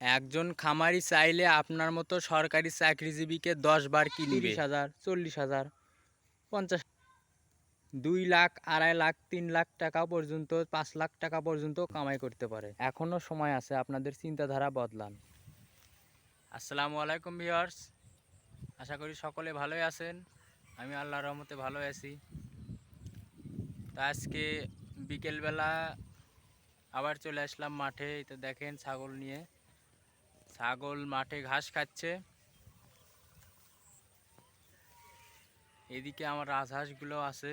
একজন খামারি চাইলে আপনার মতো সরকারি চাকরিজীবীকে দশ বার কিনবে তিরিশ হাজার চল্লিশ হাজার পঞ্চাশ দুই লাখ আড়াই লাখ তিন লাখ টাকা পর্যন্ত পাঁচ লাখ টাকা পর্যন্ত কামাই করতে পারে। এখনও সময় আছে আপনাদের চিন্তাধারা বদলান। আসসালামু আলাইকুম ভিউয়ার্স। আশা করি সকলে ভালোই আছেন। আমি আল্লাহ রহমতে ভালো আছি। তা আজকে বিকেলবেলা আবার চলে আসলাম মাঠে তো দেখেন ছাগল নিয়ে। ছাগল মাঠে ঘাস খাচ্ছে। এদিকে আমার রাজহাঁসগুলো আছে।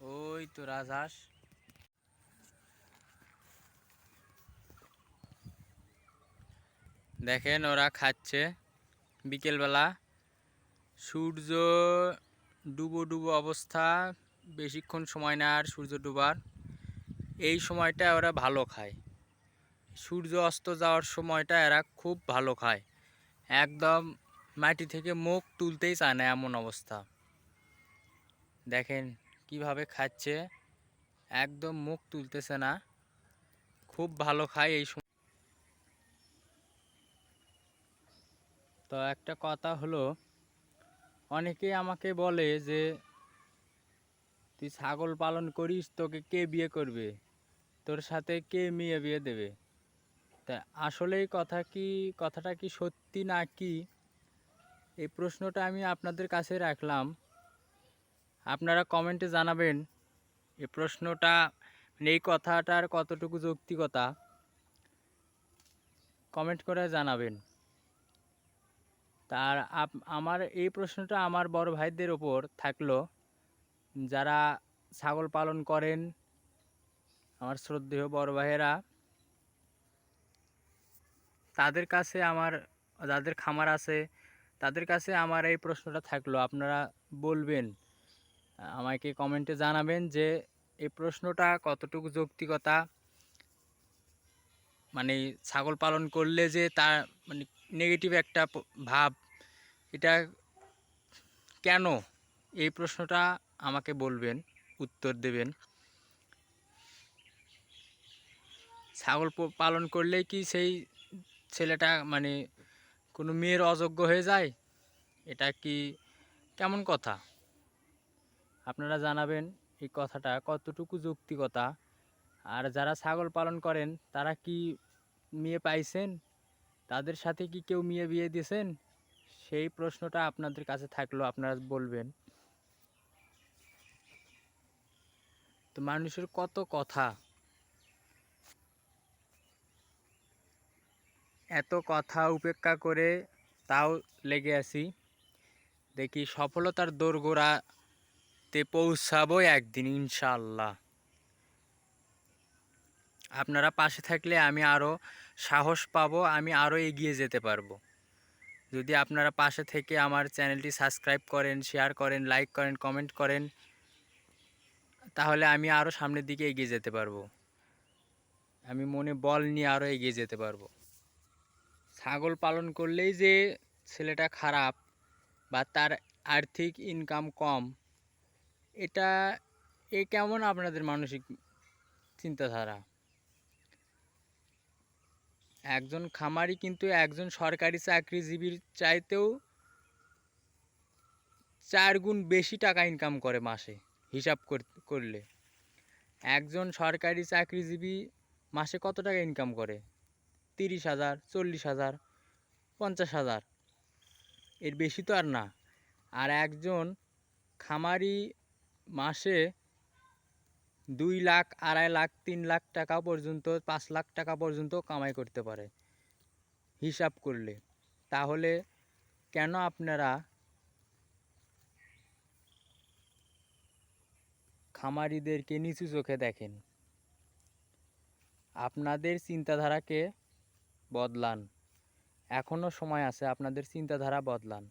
ওই তো রাজহাঁস। দেখেন ওরা খাচ্ছে বিকেলবেলা। সূর্য ডুবো ডুবো অবস্থা, বেশিক্ষণ সময় না আর সূর্য ডুবার। এই সময়টা ওরা ভালো খায়। সূর্য অস্ত যাওয়ার সময়টা এরা খুব ভালো খায়। একদম মাটি থেকে মুখ তুলতেই চায় না এমন অবস্থা। দেখেন কীভাবে খাচ্ছে, একদম মুখ তুলতেছে না। খুব ভালো খায় এই সময় তো একটা কথা হলো, অনেকেই আমাকে বলে যে, তুই ছাগল পালন করিস, তোকে কে বিয়ে করবে? তোর সাথে কে মেয়ে বিয়ে দেবে? তা আসলেই কথা কি, কথাটা কি সত্যি না কি এই প্রশ্নটা আমি আপনাদের কাছে রাখলাম। আপনারা কমেন্টে জানাবেন এই প্রশ্নটা মানে এই কথাটার কতটুকু যৌক্তিকতা। কমেন্ট করে জানাবেন। তার আমার এই প্রশ্নটা আমার বড় ভাইদের ওপর থাকল। যারা ছাগল পালন করেন, আমার শ্রদ্ধেয় বড় ভাইয়েরা তাদের কাছে আমার, যাদের খামার আছে, তাদের কাছে আমার এই প্রশ্নটা থাকল। আপনারা বলবেন, আমাকে কমেন্টে জানাবেন যে, এই প্রশ্নটা কতটুকু যৌক্তিকতা? মানে ছাগল পালন করলে যে তার মানে নেগেটিভ একটা ভাব, এটা কেন? এই প্রশ্নটা আমাকে বলবেন, উত্তর দেবেন। ছাগল পালন করলে কি সেই ছেলেটা মানে কোনো মেয়ের অযোগ্য হয়ে যায়? এটা কি কেমন কথা? আপনারা জানাবেন এই কথাটা কতটুকু যৌক্তিকতা? আর যারা ছাগল পালন করেন, তারা কি মেয়ে পাইছেন? তাদের সাথে কি কেউ মেয়ে বিয়ে দিয়েছেন? সেই প্রশ্নটা আপনাদের কাছে থাকল, আপনারা বলবেন। তো মানুষের কত কথা এত কথা উপেক্ষা করে তাও লেগে আছি। দেখি সফলতার দোরগোড়াতে পৌঁছাবো একদিন ইনশাল্লাহ আপনারা পাশে থাকলে আমি আরও সাহস পাবো, আমি আরও এগিয়ে যেতে পারব। যদি আপনারা পাশে থেকে আমার চ্যানেলটি সাবস্ক্রাইব করেন, শেয়ার করেন, লাইক করেন, কমেন্ট করেন, তাহলে আমি আরও সামনের দিকে এগিয়ে যেতে পারব। আমি মনে বল নিয়ে আরও এগিয়ে যেতে পারব। ছাগল পালন করলেই যে ছেলেটা খারাপ বা তার আর্থিক ইনকাম কম, এটা, এ কেমন আপনাদের মানসিক চিন্তাধারা? একজন খামারি কিন্তু একজন সরকারি চাকরিজীবীর চাইতেও চার গুণ বেশি টাকা ইনকাম করে মাসে হিসাব কর- করলে। একজন সরকারি চাকরিজীবী মাসে কত টাকা ইনকাম করে? তিরিশ হাজার, চল্লিশ হাজার, পঞ্চাশ হাজার। এর বেশি তো আর না। আর একজন খামারি মাসে দুই লাখ, আড়াই লাখ, তিন লাখ টাকা পর্যন্ত, পাঁচ লাখ টাকা পর্যন্ত কামাই করতে পারে হিসাব করলে। তাহলে কেন আপনারা খামারিদেরকে নিচু চোখে দেখেন? আপনাদের চিন্তাধারাকে বদলান। এখনও সময় আছে, আপনাদের চিন্তাধারা বদলান।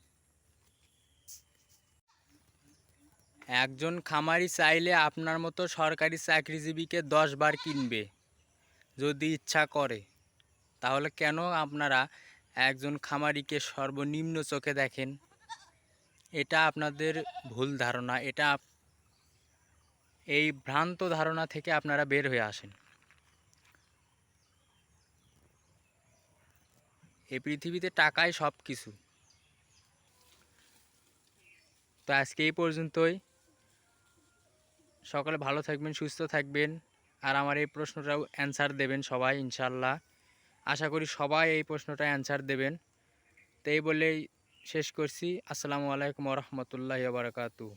একজন খামারি চাইলে আপনার মতো সরকারি চাকরিজীবীকে দশ বার কিনবে, যদি ইচ্ছা করে। তাহলে কেন আপনারা একজন খামারিকে সর্বনিম্ন চোখে দেখেন? এটা আপনাদের ভুল ধারণা, এটা এই ভ্রান্ত ধারণা থেকে আপনারা বের হয়ে আসেন। এই পৃথিবীতে টাকাই সব কিছু তো আজকে এই পর্যন্তই। সকলে ভালো থাকবেন, সুস্থ থাকবেন, আর আমার এই প্রশ্নটাও অ্যান্সার দেবেন সবাই ইনশাল্লাহ আশা করি সবাই এই প্রশ্নটা অ্যান্সার দেবেন। তো এই বলেই শেষ করছি। আসসালামু আলাইকুম রহমতুল্লাহ বারকাতু